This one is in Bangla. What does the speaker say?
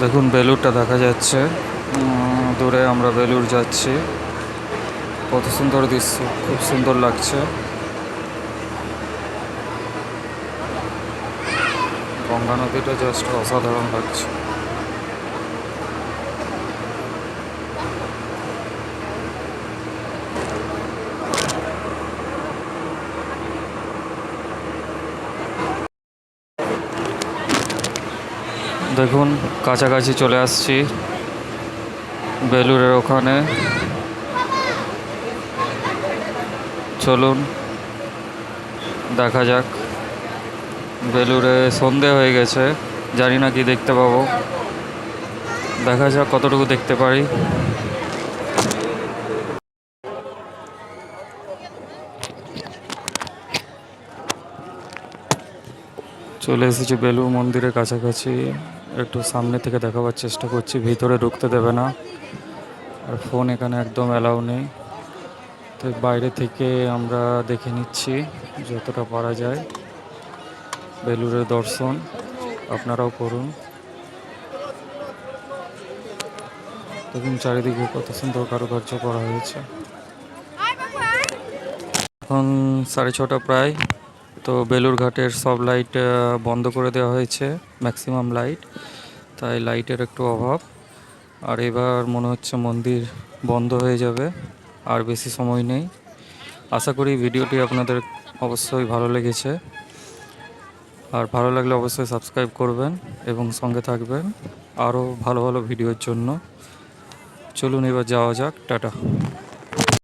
দেখুন বেলুরটা দেখা যাচ্ছে। দূরে আমরা বেলুর যাচ্ছি। কত সুন্দর দৃশ্য, খুব সুন্দর লাগছে। গঙ্গা নদীটা জাস্ট অসাধারণ লাগছে। দেখুন, কাছাকাছি চলে আসছি। বেলুরের ওখানে। চলুন, দেখা যাক। বেলুরে সন্ধে হয়ে গেছে, জানি না কি দেখতে পাবো। দেখা যাক কতটুকু দেখতে পারি। চলে এসেছি বেলুর মন্দিরের কাছাকাছি। একটু সামনে থেকে দেখাবার চেষ্টা করছি, ভিতরে ঢুকতে দেবে না। আর ফোন এখানে একদম অ্যালাউ নেই। তো বাইরে থেকে আমরা দেখে নিচ্ছি যতটা পারা যায়। বেলুরের দর্শন আপনারাও করুন। দেখুন চারিদিকে কত সুন্দর কারুকার্য করা হয়েছে। এখন সাড়ে ছটা প্রায়। তো বেলুর ঘাটের সব লাইট বন্ধ করে দেওয়া হয়েছে ম্যাক্সিমাম লাইট তাই লাইটের একটু অভাব। আর এবার মনে হচ্ছে মন্দির বন্ধ হয়ে যাবে, আর বেশি সময় নেই। আশা করি ভিডিওটি আপনাদের অবশ্যই ভালো লেগেছে। আর ভালো লাগলে অবশ্যই সাবস্ক্রাইব করবেন এবং সঙ্গে থাকবেন আরও ভালো ভালো ভিডিওর জন্য। চলুন এবার যাওয়া যাক। টাটা।